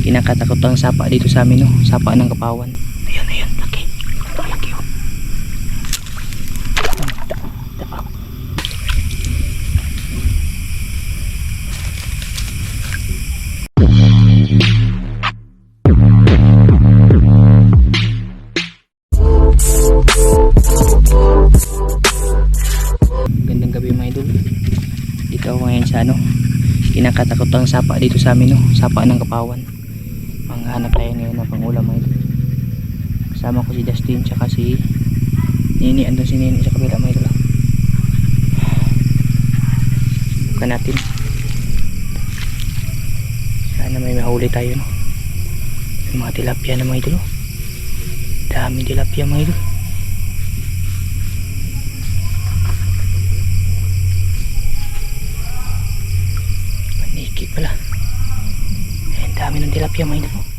kinakatakot ang sapa dito sa amin no sapa ng kapawan ayun ayun laki laki oh. Da- da- Gandang gabi mga idol. Dito ako ngayon sa ano. Kinakatakot ang sapa dito sa amin no. Sapa ng kapawan. Manghanap tayo ngayon ng pangulam mga. Kasama ko si Dustin tsaka si Nini. Andun si Nini sa kabila mga idol. Subukan natin. Sana may mahuli tayo no. May mga tilapia na mga idol. Daming tilapia mga idol. Paniki pala. Eh, ang dami ng tilapia mga idol.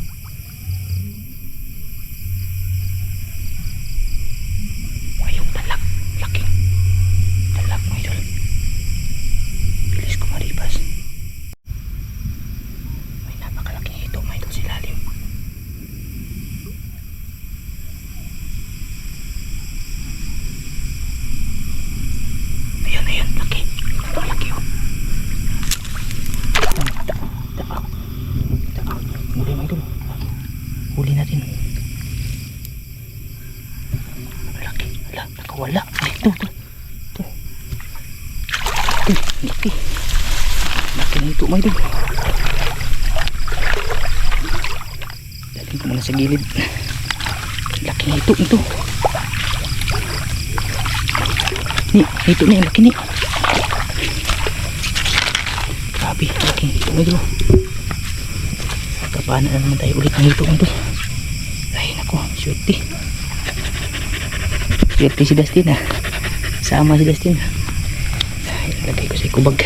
Gilid. Laki na ito, ito. Ni, ito na yung laki ni. Grabe, laki ito mga idol. Kapana na naman tayo ulit ng ito idol. Ay nako, swerte. Swerte si Dustin ah. Sama si Dustin. Ay, lagay ko sa ikubag.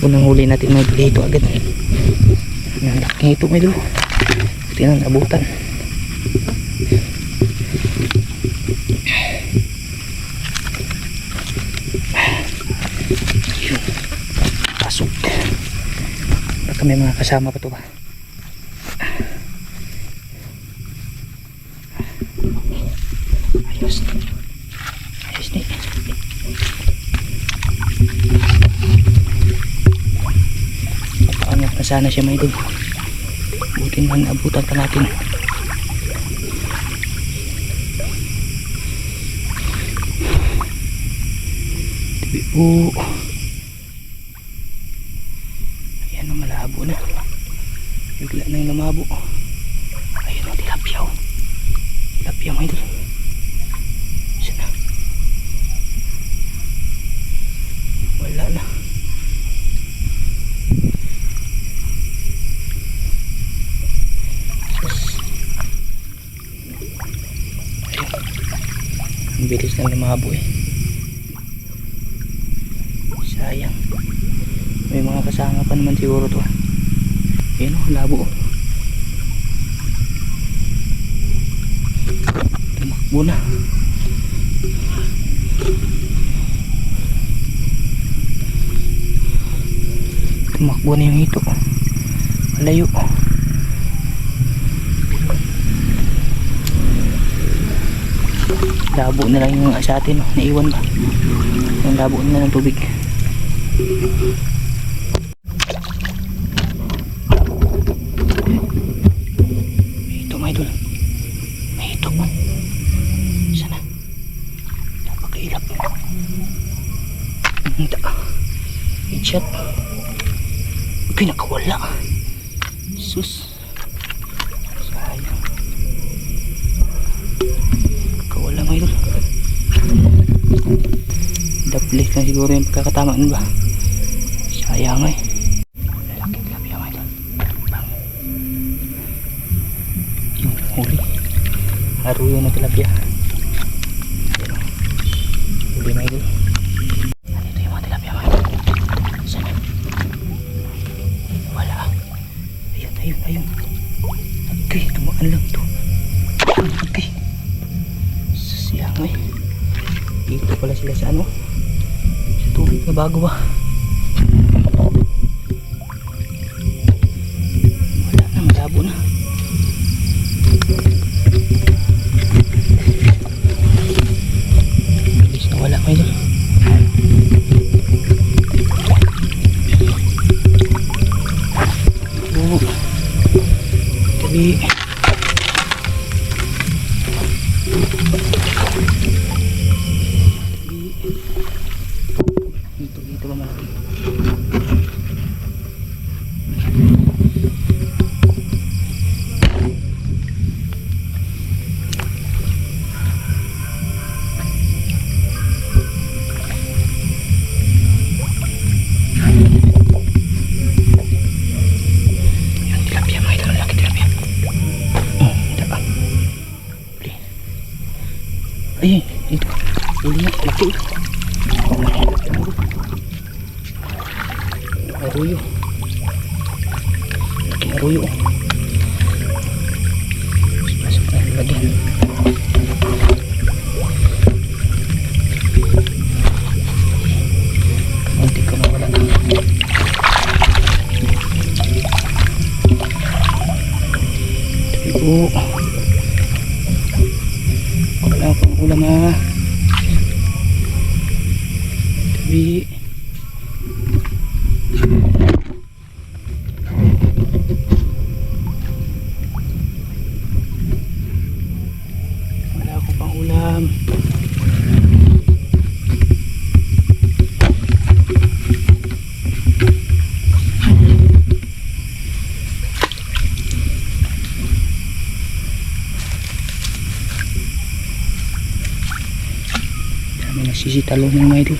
Unang huli natin mga idol ito agad. Ang laki ito idol. Buti na nabutan. Yun. Pasok. Baka may mga kasama pa to ba? Ayos. Ayos ni. Paano na sana siya may dun. Buti man abutan pa natin. Tibi po. Ayan na malabo na. Bigla na yung lumabo. Ayun o, tilapia o. Tilapia mga idol. Isa na. Wala na. Ayun. Ang lumabo eh. Sayang. May mga kasama pa naman siguro to. ah. Ayun o, labo. oh. Tumakbo na. Tumakbo na yung hito. Malayo. Labo na lang yung sa atin. oh. Naiwan ba? Yung labo na ng tubig. Ito, may ito. Sana. Napakailap. Hindi. Headshot. Sus. Daplik na siguro yung pagkakatamaan ba? Sayang eh. Lalaki tilapia mga idol. Bang. Yung huli. Aruyo na tilapia. Huli mga idol. Nandito yung mga tilapia mga idol. Sana. Wala. Ayun, ayun, ayun. Okay, tumaan lang to. Okay. Sasiyang eh. Dito pala sila sa ano? Sa tubig na bago ba? Dito ba Tabi Dami nagsisitalong ng mga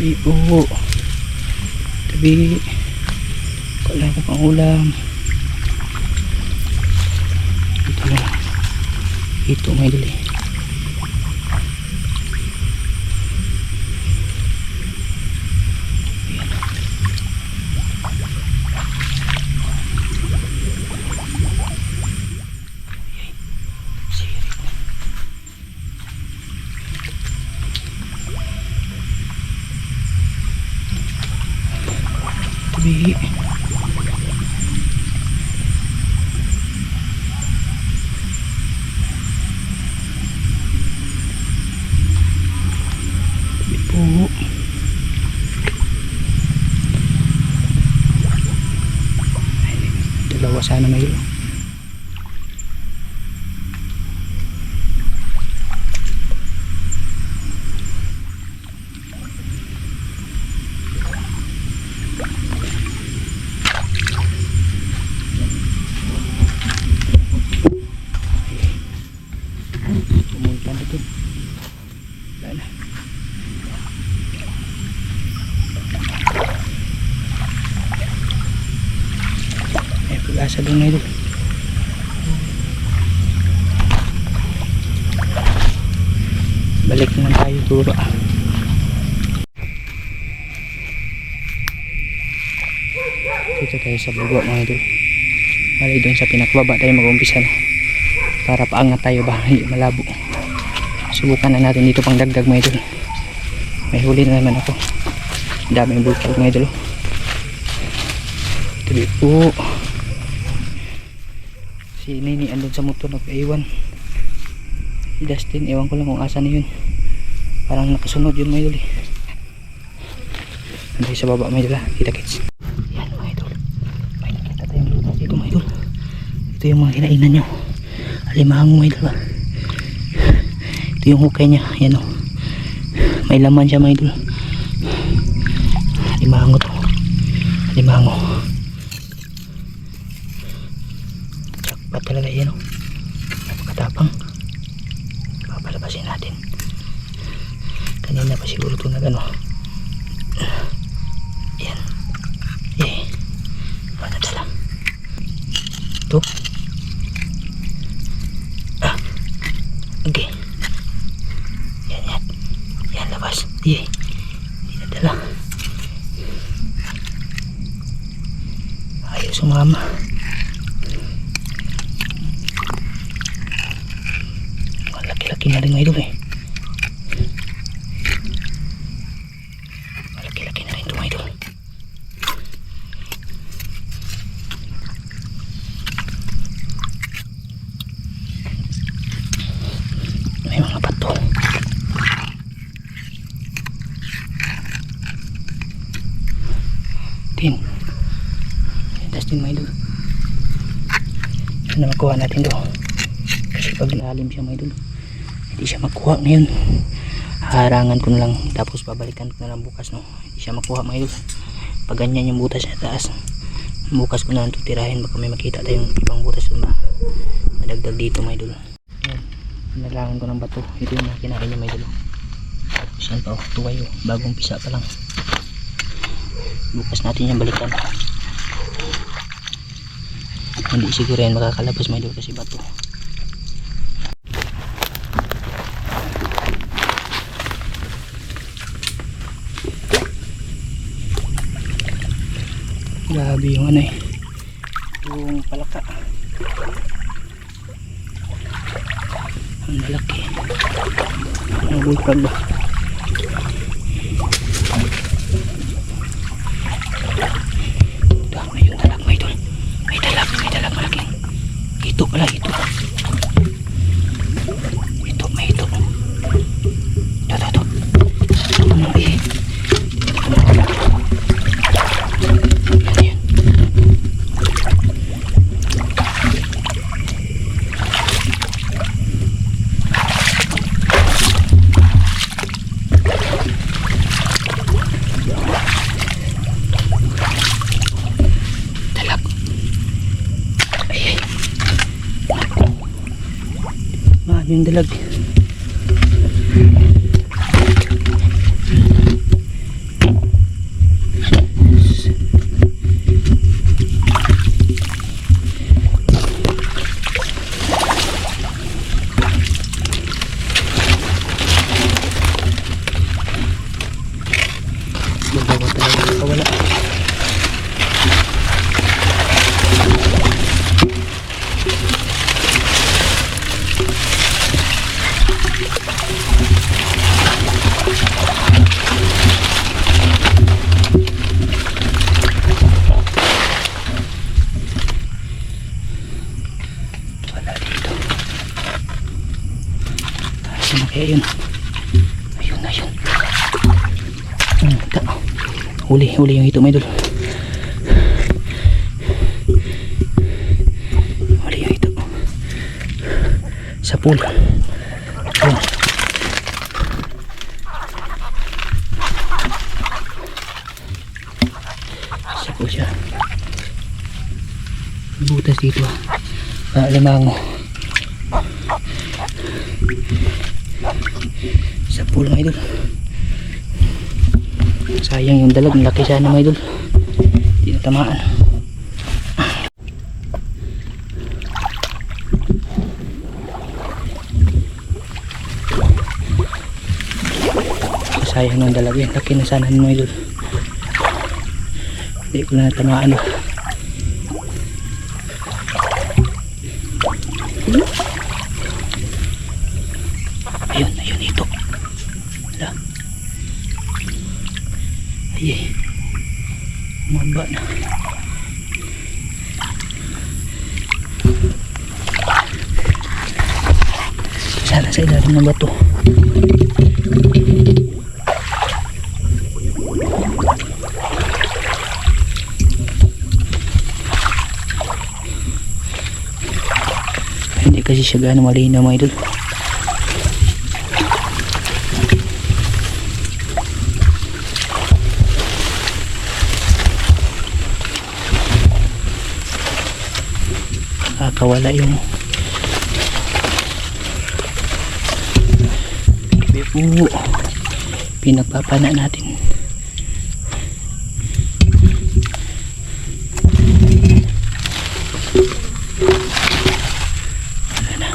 Ipo. Tabi. Wala ko pang ulam. Ito na. Ito may dali. Tabi. Tabi po. Dalawa sana may ilo. Pumunta na dun. Wala na. Ay, pag-asa doon na ito. Balik naman tayo turo. Dito tayo sa bugo mga idol. Mali doon sa pinakbaba tayo mag-umpisa na. Para paangat tayo ba, hindi malabo. Subukan na natin dito pang dagdag mga idol. May huli na naman ako. Daming bulkag mga idol. Tabi po. Si Nini andun sa motor nagpaiwan. Si Dustin, ewan ko lang kung asa na yun. Parang nakasunod yun mga idol eh. Andun sa baba mga idol ha. Kita kits. Yan mga idol. May nakita tayong lupa dito mga idol. Ito yung mga kinainan nyo. Alimahang idol ha. Ito yung hukay niya. Yan o. May laman siya mga idol. Alimango to. Alimango. Jackpot talaga yan o. Napakatapang. Papalabasin natin. Kanina pa siguro ito na gano. Yan. Eh. Ano dala? Ito. on. Ano makuha natin to? Kasi pag lalim siya mga idol, hindi siya makuha ngayon. Harangan ko na lang tapos babalikan ko na lang bukas no. Hindi siya makuha mga idol. Pag ganyan yung butas sa taas, bukas ko na lang tutirahin baka may makita tayong ibang butas dun ba. Madagdag dito mga idol. Nalangan ko ng bato. Ito yung mga kinain niya mga idol. Tapos yan pa oh, tuway oh. Bagong pisa pa lang. Bukas natin yung balikan. Hindi siguro yan makakalabas mga idol kasi bato. Grabe yung ano eh. Yung palaka. Ang malaki. Ang bulkag ba? Ito, may yung dalag, may idol. May dalag, may dalag malaking. Ito pala, ito. Ito, may ito. Ito, ito, ito. Ano eh? Yan, yan. Dalag. Ay, ay. Ah, yung dalag. Huli, yung hito, idol. Huli yung hito. Sa pool. Ayun. Sa pool siya. Butas dito. Ah, limango. Sa pool mga idol. Sayang yung dalag, laki sana mga idol. Hindi natamaan. Sayang ng dalag yan, laki na sana mga idol. Hindi ko na natamaan. Ayun, ayun ito. Wala. Ay, eh. Umaba na. Sana sa ilalim ng bato. Siya gaano malinaw mga idol. Nakakawala yung Bibu Pinagpapana natin Wala na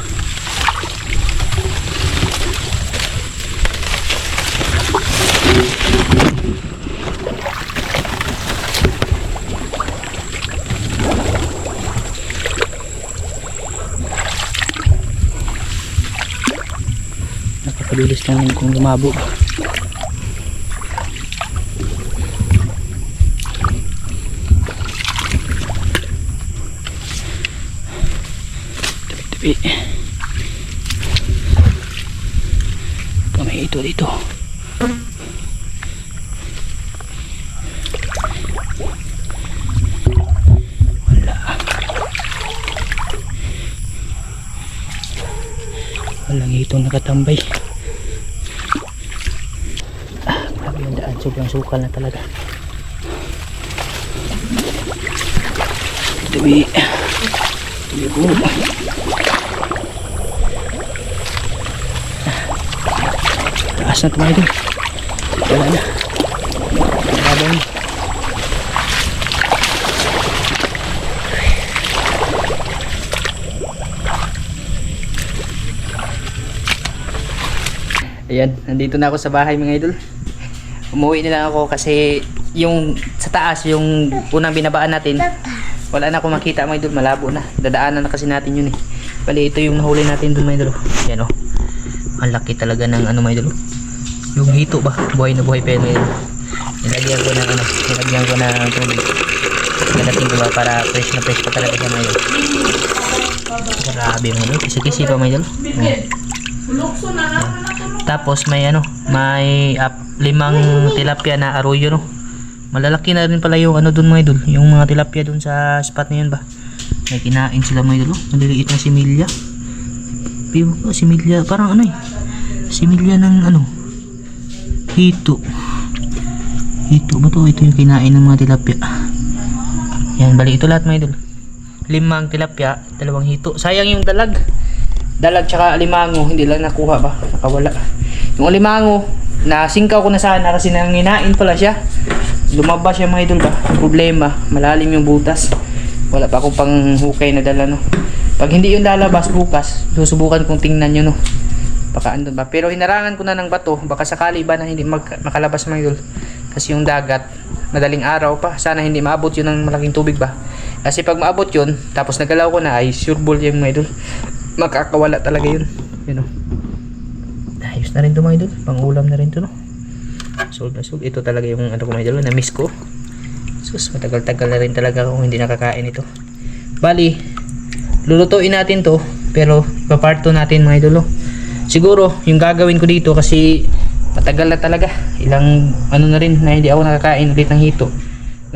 Nakakabilis lang yun kung lumabo. Tabi-tabi. Ito may ito dito. Wala. Walang itong nakatambay Ah, grabe yung daan Sobrang sukal na talaga. Tabi Tabi ko Taas na tumayo dun. Wala na. Habang Ayan, nandito na ako sa bahay mga idol. Umuwi na lang ako kasi yung sa taas, yung unang binabaan natin, wala na akong makita mga idol, malabo na. Dadaanan na kasi natin yun eh. Bali, ito yung nahuli natin dun mga idol. Yan o. Ang laki talaga ng ano mga idol. Yung hito ba? Buhay na buhay pa yun mga idol. Nilagyan ko ng ano, nilagyan ko ng tubig. Nilagyan ko ba para fresh na fresh pa talaga siya mga idol. Grabe mga idol. Kisi-kisi pa mga idol. Hmm. Tapos may ano, may up, limang tilapia na arroyo no. Malalaki na rin pala yung ano doon mga idol, yung mga tilapia doon sa spot na yun ba. May kinain sila mga idol, oh. maliliit na similya. Pero oh, similya, parang ano eh. Similya ng ano, hito. Hito ba to? Ito yung kinain ng mga tilapia. Yan, bali ito lahat mga idol. Limang tilapia, dalawang hito. Sayang yung dalag dalag tsaka alimango hindi lang nakuha ba? Nakawala. Yung alimango nasingkaw ko na sana kasi nanginain pala siya. Lumabas siya mga idol ba? Problema malalim yung butas. Wala pa akong panghukay na dala no? Pag hindi yun lalabas bukas susubukan kong tingnan yun no? Baka andun ba? Pero hinarangan ko na ng bato baka sakali ba na hindi mag, makalabas mga idol? Kasi yung dagat madaling araw pa. Sana hindi maabot yun ng malaking tubig ba. Kasi pag maabot yun, tapos nagalaw ko na ay sure ball yung mga idol. Makakawala talaga yun. Yun o. Ayos na rin to mga idol. Pang ulam na rin to no. Solve na solve. Ito talaga yung ano ko mga idol. Na-miss ko. Sus, matagal-tagal na rin talaga ako hindi nakakain ito. Bali, lulutuin natin to. Pero, pa-part 2 natin mga idol. oh. Siguro, yung gagawin ko dito kasi matagal na talaga. Ilang ano na rin na hindi ako nakakain ulit ng hito.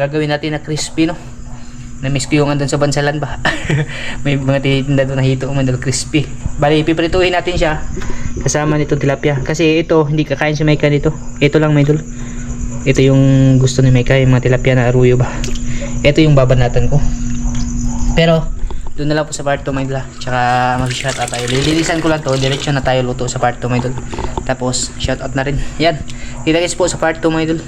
Gagawin natin na crispy no. Na-miss ko yung andun sa bansalan ba. May mga titinda doon na hito umandal crispy. Bali, piprituhin natin siya kasama nito tilapia. Kasi ito, hindi kakain si Maika dito. Ito lang, may idol. Ito yung gusto ni Maika, yung mga tilapia na aruyo ba. Ito yung babanatan ko. Pero, doon na lang po sa part 2 mga idol. ah. Tsaka mag-shoutout tayo. Lililisan ko lang to. Diretso na tayo luto sa part 2 mga idol. Tapos, shoutout na rin. Yan. Kita guys po sa part 2 mga idol.